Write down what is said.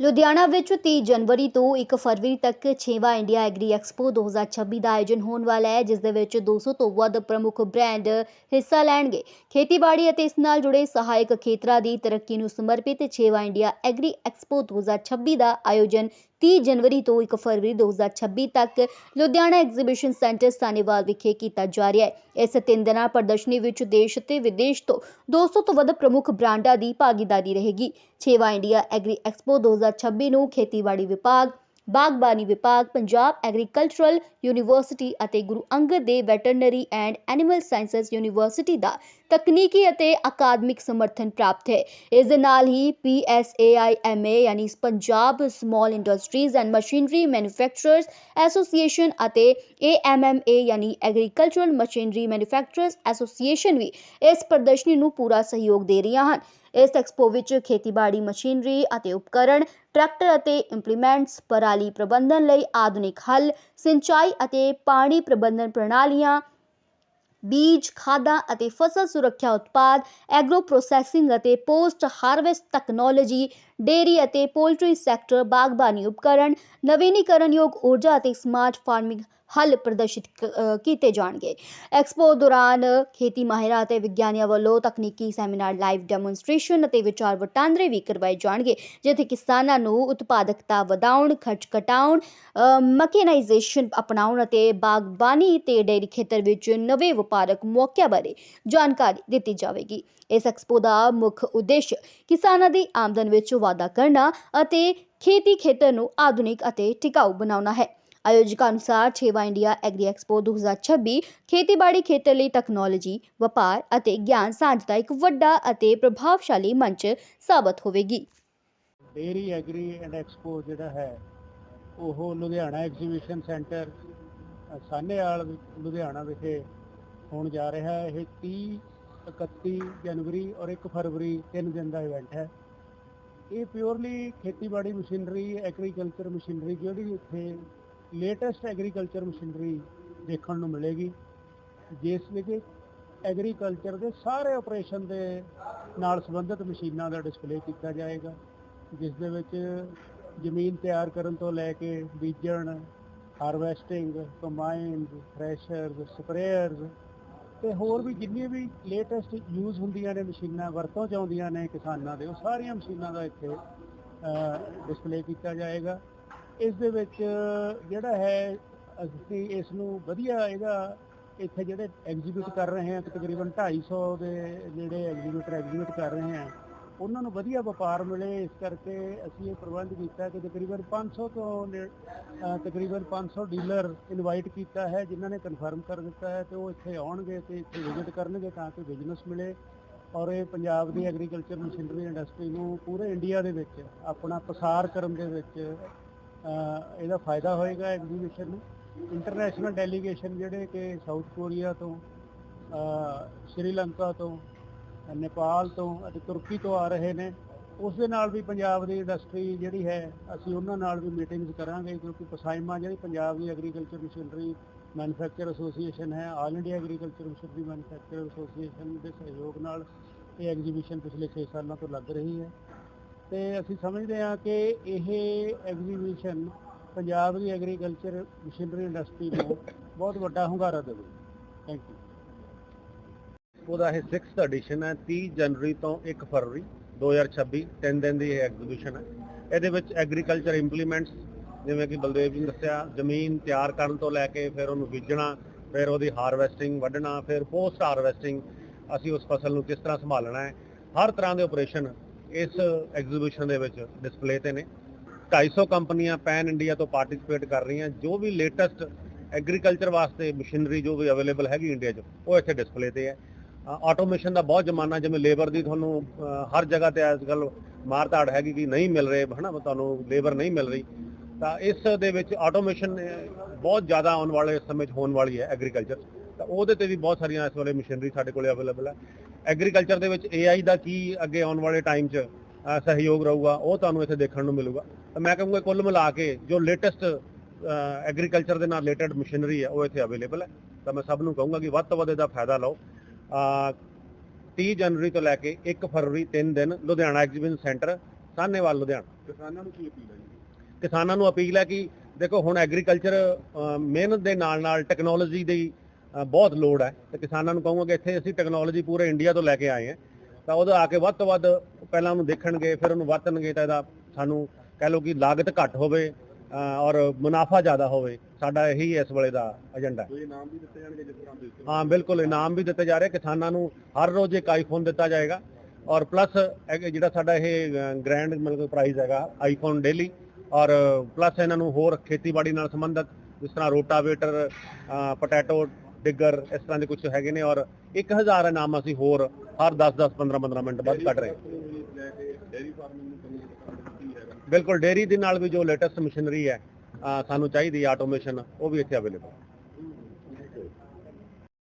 ਲੁਧਿਆਣਾ ਵਿੱਚ 30 ਜਨਵਰੀ ਤੋਂ 1 ਫਰਵਰੀ ਤੱਕ 6ਵਾਂ ਇੰਡੀਆ ਐਗਰੀ ਐਕਸਪੋ 2026 ਦਾ ਆਯੋਜਨ ਹੋਣ ਵਾਲਾ ਹੈ, ਜਿਸ ਦੇ ਵਿੱਚ 200 ਤੋਂ ਵੱਧ ਪ੍ਰਮੁੱਖ ਬ੍ਰਾਂਡ ਹਿੱਸਾ ਲੈਣਗੇ। ਖੇਤੀਬਾੜੀ ਅਤੇ ਇਸ ਨਾਲ ਜੁੜੇ ਸਹਾਇਕ ਖੇਤਰਾਂ ਦੀ ਤਰੱਕੀ ਨੂੰ ਸਮਰਪਿਤ 6ਵਾਂ ਇੰਡੀਆ ਐਗਰੀ ਐਕਸਪੋ 2026 ਦਾ ਆਯੋਜਨ 30 ਜਨਵਰੀ ਤੋਂ 1 ਫਰਵਰੀ 2026 ਤੱਕ ਲੁਧਿਆਣਾ ਐਗਜ਼ੀਬਿਸ਼ਨ ਸੈਂਟਰ ਸਾਨੇਵਾਲ ਵਿਖੇ ਕੀਤਾ ਜਾ ਰਿਹਾ ਹੈ। ਇਸ ਤਿੰਨ ਦਿਨਾਂ ਪ੍ਰਦਰਸ਼ਨੀ ਵਿੱਚ ਦੇਸ਼ ਤੇ ਵਿਦੇਸ਼ ਤੋਂ 200 ਤੋਂ ਵੱਧ ਪ੍ਰਮੁੱਖ ਬ੍ਰਾਂਡਾਂ ਦੀ ਭਾਗੀਦਾਰੀ ਰਹੇਗੀ। ਛੇਵਾਂ ਇੰਡੀਆ ਐਗਰੀ ਐਕਸਪੋ 2026 ਨੂੰ ਖੇਤੀਬਾੜੀ ਵਿਭਾਗ, ਬਾਗਬਾਨੀ ਵਿਭਾਗ, ਪੰਜਾਬ ਐਗਰੀਕਲਚਰਲ ਯੂਨੀਵਰਸਿਟੀ ਅਤੇ Guru Angad Dev veterinary and animal sciences university ਦਾ ਤਕਨੀਕੀ ਅਤੇ ਅਕਾਦਮਿਕ ਸਮਰਥਨ ਪ੍ਰਾਪਤ ਹੈ। ਇਸ ਦੇ ਨਾਲ ਹੀ PSAIMA ਯਾਨੀ Punjab small industries and machinery manufacturers association ਅਤੇ AMMA ਯਾਨੀ ਐਗਰੀਕਲਚਰਲ ਮਸ਼ੀਨਰੀ ਮੈਨੂਫੈਕਚਰਰਸ ਐਸੋਸੀਏਸ਼ਨ ਵੀ ਇਸ ਪ੍ਰਦਰਸ਼ਨੀ ਨੂੰ ਪੂਰਾ ਸਹਿਯੋਗ ਦੇ ਰਹੀਆਂ ਹਨ। ਇਸ ਐਕਸਪੋ ਵਿੱਚ ਖੇਤੀਬਾੜੀ ਮਸ਼ੀਨਰੀ ਅਤੇ ਉਪਕਰਣ, ਟਰੈਕਟਰ ਅਤੇ ਇੰਪਲੀਮੈਂਟਸ, ਪਰਾਲੀ ਪ੍ਰਬੰਧਨ ਲਈ ਆਧੁਨਿਕ ਹੱਲ, ਸਿੰਚਾਈ ਅਤੇ ਪਾਣੀ ਪ੍ਰਬੰਧਨ ਪ੍ਰਣਾਲੀਆਂ ਬੀਜ ਖਾਦਾਂ ਅਤੇ ਫਸਲ ਸੁਰੱਖਿਆ ਉਤਪਾਦ ਐਗਰੋ ਪ੍ਰੋਸੈਸਿੰਗ ਅਤੇ ਪੋਸਟ ਹਾਰਵੈਸਟ ਟੈਕਨੋਲੋਜੀ ਡੇਅਰੀ ਅਤੇ ਪੋਲਟਰੀ ਸੈਕਟਰ ਬਾਗਬਾਨੀ ਉਪਕਰਣ ਨਵੀਨੀਕਰਨਯੋਗ ਊਰਜਾ ਅਤੇ ਸਮਾਰਟ ਫਾਰਮਿੰਗ ਹੱਲ ਪ੍ਰਦਰਸ਼ਿਤ ਕੀਤੇ ਜਾਣਗੇ। ਐਕਸਪੋ ਦੌਰਾਨ ਖੇਤੀ ਮਾਹਿਰਾਂ ਅਤੇ ਵਿਗਿਆਨੀਆਂ ਵੱਲੋਂ ਤਕਨੀਕੀ ਸੈਮੀਨਾਰ, ਲਾਈਵ ਡੈਮੋਨਸਟ੍ਰੇਸ਼ਨ ਅਤੇ ਵਿਚਾਰ ਵਟਾਂਦਰੇ ਵੀ ਕਰਵਾਏ ਜਾਣਗੇ, ਜਿੱਥੇ ਕਿਸਾਨਾਂ ਨੂੰ ਉਤਪਾਦਕਤਾ ਵਧਾਉਣ, ਖਰਚ ਘਟਾਉਣ ਮਕੈਨਾਈਜੇਸ਼ਨ ਅਪਣਾਉਣ ਅਤੇ ਬਾਗਬਾਨੀ ਤੇ ਡੇਅਰੀ ਖੇਤਰ ਵਿੱਚ ਨਵੇਂ ਵਪਾਰਕ ਮੌਕਿਆਂ ਬਾਰੇ ਜਾਣਕਾਰੀ ਦਿੱਤੀ ਜਾਵੇਗੀ। ਇਸ ਐਕਸਪੋ ਦਾ ਮੁੱਖ ਉਦੇਸ਼ ਕਿਸਾਨਾਂ ਦੀ ਆਮਦਨ ਵਿੱਚ ਵਾਧਾ ਕਰਨਾ ਅਤੇ ਖੇਤੀ ਖੇਤਰ ਨੂੰ ਆਧੁਨਿਕ ਅਤੇ ਟਿਕਾਊ ਬਣਾਉਣਾ ਹੈ। ਆਯੋਜਕਾਂ ਅਨੁਸਾਰ 6ਵਾਂ ਇੰਡੀਆ ਐਗਰੀ ਐਕਸਪੋ 2026 ਖੇਤੀਬਾੜੀ ਖੇਤਰ ਲਈ ਟੈਕਨੋਲੋਜੀ ਵਪਾਰ ਅਤੇ ਗਿਆਨ ਸਾਂਝ ਦਾ ਇੱਕ ਵੱਡਾ ਅਤੇ ਪ੍ਰਭਾਵਸ਼ਾਲੀ ਮੰਚ ਸਾਬਤ ਹੋਵੇਗੀ। ਡੇਰੀ ਐਗਰੀ ਐਂਡ ਐਕਸਪੋ ਜਿਹੜਾ ਹੈ ਉਹ ਲੁਧਿਆਣਾ ਐਗਜ਼ੀਬਿਸ਼ਨ ਸੈਂਟਰ ਅ, ਸਾਹਨੇਵਾਲ ਵਿ- ਲੁਧਿਆਣਾ ਵਿਖੇ ਹੋਣ ਜਾ ਰਿਹਾ ਹੈ। ਇਹ 30 31 ਜਨਵਰੀ ਔਰ 1 ਫਰਵਰੀ ਤਿੰਨ ਦਿਨ ਦਾ ਇਵੈਂਟ ਹੈ। ਇਹ ਪਿਓਰਲੀ ਖੇਤੀਬਾੜੀ ਮਸ਼ੀਨਰੀ ਐਗਰੀਕਲਚਰ ਮਸ਼ੀਨਰੀ, ਜਿਹੜੀ ਇੱਥੇ ਲੇਟੈਸਟ ਐਗਰੀਕਲਚਰ ਮਸ਼ੀਨਰੀ ਦੇਖਣ ਨੂੰ ਮਿਲੇਗੀ। ਜਿਸ ਵਿੱਚ ਐਗਰੀਕਲਚਰ ਦੇ ਸਾਰੇ ਆਪਰੇਸ਼ਨ ਦੇ ਨਾਲ ਸੰਬੰਧਿਤ ਮਸ਼ੀਨਾਂ ਦਾ ਡਿਸਪਲੇ ਕੀਤਾ ਜਾਏਗਾ, ਜਿਸ ਦੇ ਵਿੱਚ ਜ਼ਮੀਨ ਤਿਆਰ ਕਰਨ ਤੋਂ ਲੈ ਕੇ ਬੀਜਣ ਹਾਰਵੈਸਟਿੰਗ ਕੰਬਾਈਨਸ ਥ੍ਰੈਸ਼ਰਸ ਸਪਰੇਅਰਸ ਤੇ ਹੋਰ ਵੀ ਜਿੰਨੀਆਂ ਵੀ ਲੇਟੈਸਟ ਯੂਜ਼ ਹੁੰਦੀਆਂ ਨੇ ਮਸ਼ੀਨਾਂ, ਵਰਤੋਂ ਚ ਆਉਂਦੀਆਂ ਨੇ ਕਿਸਾਨਾਂ ਦੇ, ਉਹ ਸਾਰੀਆਂ ਮਸ਼ੀਨਾਂ ਦਾ ਇੱਥੇ ਡਿਸਪਲੇ ਕੀਤਾ ਜਾਏਗਾ। ਇਸ ਦੇ ਵਿੱਚ ਜਿਹੜਾ ਹੈ, ਅਸੀਂ ਇਸ ਨੂੰ ਵਧੀਆ ਇਹਦਾ ਇੱਥੇ ਜਿਹੜੇ ਐਗਜ਼ੀਬਿਟ ਕਰ ਰਹੇ ਹਾਂ, ਤਕਰੀਬਨ 250 ਦੇ ਜਿਹੜੇ ਐਗਜ਼ੀਬਿਟਰ ਐਗਜ਼ੀਬਿਟ ਕਰ ਰਹੇ ਹਾਂ ਉਹਨਾਂ ਨੂੰ ਵਧੀਆ ਵਪਾਰ ਮਿਲੇ, ਇਸ ਕਰਕੇ ਅਸੀਂ ਇਹ ਪ੍ਰਬੰਧ ਕੀਤਾ ਕਿ ਤਕਰੀਬਨ 500 ਤੋਂ ਨੇ- ਅਹ ਤਕਰੀਬਨ 500 ਡੀਲਰ ਇਨਵਾਈਟ ਕੀਤਾ ਹੈ, ਜਿਨ੍ਹਾਂ ਨੇ ਕਨਫਰਮ ਕਰ ਦਿੱਤਾ ਹੈ ਤੇ ਉਹ ਇੱਥੇ ਆਉਣਗੇ ਤੇ ਇੱਥੇ ਵਿਜ਼ਿਟ ਕਰਨਗੇ ਤਾਂ ਕਿ ਬਿਜ਼ਨਸ ਮਿਲੇ ਔਰ ਇਹ ਪੰਜਾਬ ਦੀ ਐਗਰੀਕਲਚਰ ਮਸ਼ੀਨਰੀ ਇੰਡਸਟਰੀ ਨੂੰ ਪੂਰੇ ਇੰਡੀਆ ਦੇ ਵਿੱਚ, ਆਪਣਾ ਪਸਾਰ ਕਰਨ ਦੇ ਵਿੱਚ ਇਹਦਾ ਫਾਇਦਾ ਹੋਏਗਾ ਐਗਜ਼ੀਬਿਸ਼ਨ ਨੂੰ। ਇੰਟਰਨੈਸ਼ਨਲ ਡੈਲੀਗੇਸ਼ਨ ਜਿਹੜੇ ਕਿ ਸਾਊਥ ਕੋਰੀਆ ਤੋਂ ਸ਼੍ਰੀਲੰਕਾ ਤੋਂ ਨੇਪਾਲ ਤੋਂ ਅਤੇ ਤੁਰਕੀ ਤੋਂ ਆ ਰਹੇ ਨੇ। ਉਸ ਦੇ ਨਾਲ ਵੀ ਪੰਜਾਬ ਦੀ ਇੰਡਸਟਰੀ ਜਿਹੜੀ ਹੈ, ਅਸੀਂ ਉਹਨਾਂ ਨਾਲ ਵੀ ਮੀਟਿੰਗਸ ਕਰਾਂਗੇ ਕਿਉਂਕਿ ਪਸਾਈਮਾ ਜਿਹੜੀ ਪੰਜਾਬ ਦੀ ਐਗਰੀਕਲਚਰ ਮਸ਼ੀਨਰੀ ਮੈਨੂਫੈਕਚਰ ਐਸੋਸੀਏਸ਼ਨ ਹੈ all India agriculture machinery manufacture association ਦੇ ਸਹਿਯੋਗ ਨਾਲ ਇਹ ਐਗਜ਼ੀਬਿਸ਼ਨ ਪਿਛਲੇ 6 ਸਾਲਾਂ ਤੋਂ ਲੱਗ ਰਹੀ ਹੈ। ਤੇ ਅਸੀਂ ਸਮਝਦੇ ਹਾਂ ਕਿ ਇਹ ਐਗਜ਼ੀਬਿਸ਼ਨ ਪੰਜਾਬ ਦੀ ਐਗਰੀਕਲਚਰ ਮਸ਼ੀਨਰੀ ਇੰਡਸਟਰੀ ਨੂੰ ਬਹੁਤ ਵੱਡਾ ਹੁੰਗਾਰਾ ਦੇਵੇਗਾ। ਥੈਂਕ ਯੂ ਉਹਦਾ ਇਹ 6th ਐਡੀਸ਼ਨ ਹੈ 30 ਜਨਵਰੀ ਤੋਂ 1 ਫਰਵਰੀ 2026 ਤਿੰਨ ਦਿਨ ਦੀ ਇਹ ਐਗਜ਼ੀਬਿਸ਼ਨ ਹੈ। ਇਹਦੇ ਵਿੱਚ ਐਗਰੀਕਲਚਰ ਇੰਪਲੀਮੈਂਟਸ ਜਿਵੇਂ ਕਿ ਬਲਦੇਵ ਜੀ ਨੇ ਦੱਸਿਆ, ਜ਼ਮੀਨ ਤਿਆਰ ਕਰਨ ਤੋਂ ਲੈ ਕੇ ਫਿਰ ਉਹਨੂੰ ਬੀਜਣਾ, ਫਿਰ ਉਹਦੀ ਹਾਰਵੈਸਟਿੰਗ ਵੱਢਣਾ, ਫਿਰ ਪੋਸਟ ਹਾਰਵੈਸਟਿੰਗ ਅਸੀਂ ਉਸ ਫਸਲ ਨੂੰ ਕਿਸ ਤਰ੍ਹਾਂ ਸੰਭਾਲਣਾ ਹੈ। ਹਰ ਤਰ੍ਹਾਂ ਦੇ ਆਪਰੇਸ਼ਨ ਇਸ ਐਗਜ਼ੀਬਿਸ਼ਨ ਦੇ ਵਿੱਚ ਡਿਸਪਲੇ ਤੇ ਨੇ। 250 ਕੰਪਨੀਆਂ ਪੈਨ ਇੰਡੀਆ ਤੋਂ ਪਾਰਟਿਸਿਪੇਟ ਕਰ ਰਹੀਆਂ, ਜੋ ਵੀ ਲੇਟੈਸਟ ਐਗਰੀਕਲਚਰ ਵਾਸਤੇ ਮਸ਼ੀਨਰੀ ਜੋ ਵੀ ਅਵੇਲੇਬਲ ਹੈਗੀ ਇੰਡੀਆ 'ਚ, ਉਹ ਇੱਥੇ ਡਿਸਪਲੇ ਤੇ ਹੈ। ਆਟੋਮੇਸ਼ਨ ਦਾ ਬਹੁਤ ਜ਼ਮਾਨਾ, ਜਿਵੇਂ ਲੇਬਰ ਦੀ ਤੁਹਾਨੂੰ ਹਰ ਜਗ੍ਹਾ ਤੇ ਅੱਜ ਕੱਲ ਮਾਰਤਾੜ ਹੈਗੀ ਕਿ ਨਹੀਂ ਮਿਲ ਰਹੇ, ਹਨਾ, ਤੁਹਾਨੂੰ ਲੇਬਰ ਨਹੀਂ ਮਿਲ ਰਹੀ। ਤਾਂ ਇਸ ਦੇ ਵਿੱਚ ਆਟੋਮੇਸ਼ਨ ਬਹੁਤ ਜ਼ਿਆਦਾ ਆਉਣ ਵਾਲੇ ਸਮੇਂ 'ਚ ਹੋਣ ਵਾਲੀ ਹੈ ਐਗਰੀਕਲਚਰ ਤਾਂ ਉਹਦੇ ਤੇ ਵੀ ਬਹੁਤ ਸਾਰੀਆਂ ਇਸ ਵੇਲੇ ਮਸ਼ੀਨਰੀ ਸਾਡੇ ਕੋਲੇ ਅਵੇਲੇਬਲ ਹੈ। ਐਗਰੀਕਲਚਰ ਦੇ ਵਿੱਚ AI ਦਾ ਕੀ ਅੱਗੇ ਆਉਣ ਵਾਲੇ ਟਾਈਮ 'ਚ ਸਹਿਯੋਗ ਰਹੂਗਾ, ਉਹ ਤੁਹਾਨੂੰ ਇੱਥੇ ਦੇਖਣ ਨੂੰ ਮਿਲੂਗਾ। ਤਾਂ ਮੈਂ ਕਹੂੰਗਾ ਕੁੱਲ ਮਿਲਾ ਕੇ ਜੋ ਲੇਟੈਸਟ ਐਗਰੀਕਲਚਰ ਦੇ ਨਾਲ ਰਿਲੇਟਡ ਮਸ਼ੀਨਰੀ ਹੈ, ਉਹ ਇੱਥੇ ਅਵੇਲੇਬਲ ਹੈ। ਤਾਂ ਮੈਂ ਸਭ ਨੂੰ ਕਹੂੰਗਾ ਕਿ ਵੱਧ ਤੋਂ ਵੱਧ ਇਹਦਾ ਫਾਇਦਾ ਲਓ। 30 ਜਨਵਰੀ ਤੋਂ ਲੈ ਕੇ 1 ਫਰਵਰੀ 3 ਦਿਨ ਲੁਧਿਆਣਾ ਐਗਜ਼ੀਬਿਸ਼ਨ ਸੈਂਟਰ ਸਾਹਨੇਵਾਲ ਲੁਧਿਆਣਾ। ਕਿਸਾਨਾਂ ਨੂੰ ਕੀ ਅਪੀਲ ਹੈ ਜੀ? ਕਿਸਾਨਾਂ ਨੂੰ ਅਪੀਲ ਹੈ ਕਿ ਦੇਖੋ ਹੁਣ ਐਗਰੀਕਲਚਰ ਮਿਹਨਤ ਦੇ ਨਾਲ ਨਾਲ ਟੈਕਨੋਲੋਜੀ ਦੀ ਬਹੁਤ ਲੋੜ ਹੈ। ਤੇ ਕਿਸਾਨਾਂ ਨੂੰ ਕਹੂੰਗਾ ਕਿ ਇੱਥੇ ਅਸੀਂ ਟੈਕਨੋਲੋਜੀ ਪੂਰੇ ਇੰਡੀਆ ਤੋਂ ਲੈ ਕੇ ਆਏ ਹਾਂ। ਤਾਂ ਉਹਦਾ ਆ ਕੇ ਵੱਧ ਤੋਂ ਵੱਧ ਪਹਿਲਾਂ ਉਹਨੂੰ ਦੇਖਣਗੇ ਫਿਰ ਉਹਨੂੰ ਵਰਤਣਗੇ ਤਾਂ ਇਹਦਾ ਸਾਨੂੰ ਕਹਿ ਲਓ ਕਿ ਲਾਗਤ ਘੱਟ ਹੋਵੇ। ਔਰ ਮੁਨਾਫਾ ਜ਼ਿਆਦਾ ਹੋਵੇ। ਸਾਡਾ ਇਹੀ ਇਸ ਵੇਲੇ ਦਾ ਏਜੰਡਾ ਹੈ। ਇਨਾਮ ਵੀ ਦਿੱਤੇ ਜਾਣਗੇ ਜਿਸ ਤਰ੍ਹਾਂ ਦਿੱਤੇ ਹਾਂ? ਬਿਲਕੁਲ ਇਨਾਮ ਵੀ ਦਿੱਤੇ ਜਾ ਰਹੇ। ਕਿਸਾਨਾਂ ਨੂੰ ਹਰ ਰੋਜ਼ ਇੱਕ ਆਈਫੋਨ ਦਿੱਤਾ ਜਾਏਗਾ। ਔਰ ਪਲੱਸ ਜਿਹੜਾ ਸਾਡਾ ਇਹ ਗ੍ਰੈਂਡ ਮਤਲਬ ਪ੍ਰਾਈਜ਼ ਹੈਗਾ ਆਈਫੋਨ ਡੇਲੀ ਔਰ ਪਲੱਸ ਇਹਨਾਂ ਨੂੰ ਹੋਰ ਖੇਤੀਬਾੜੀ ਨਾਲ ਸੰਬੰਧਿਤ ਜਿਸ ਤਰ੍ਹਾਂ ਰੋਟਾਵੇਟਰ ਪੋਟੈਟੋ ਡਿੱਗਰ ਇਸ ਤਰ੍ਹਾਂ ਦੇ ਕੁਝ ਹੈਗੇ ਨੇ। ਔਰ 1000 ਇਨਾਮ ਅਸੀਂ ਹੋਰ ਹਰ 10 10 15 15 ਮਿੰਟ ਬਾਅਦ ਕੱਢ ਰਹੇ ਹਾਂ। ਬਿਲਕੁਲ ਡੇਰੀ ਦੇ ਨਾਲ ਵੀ ਜੋ ਲੇਟੈਸਟ ਮਸ਼ੀਨਰੀ ਹੈ ਸਾਨੂੰ ਚਾਹੀਦੀ ਆਟੋਮੇਸ਼ਨ ਉਹ ਵੀ ਇੱਥੇ ਅਵੇਲੇਬਲ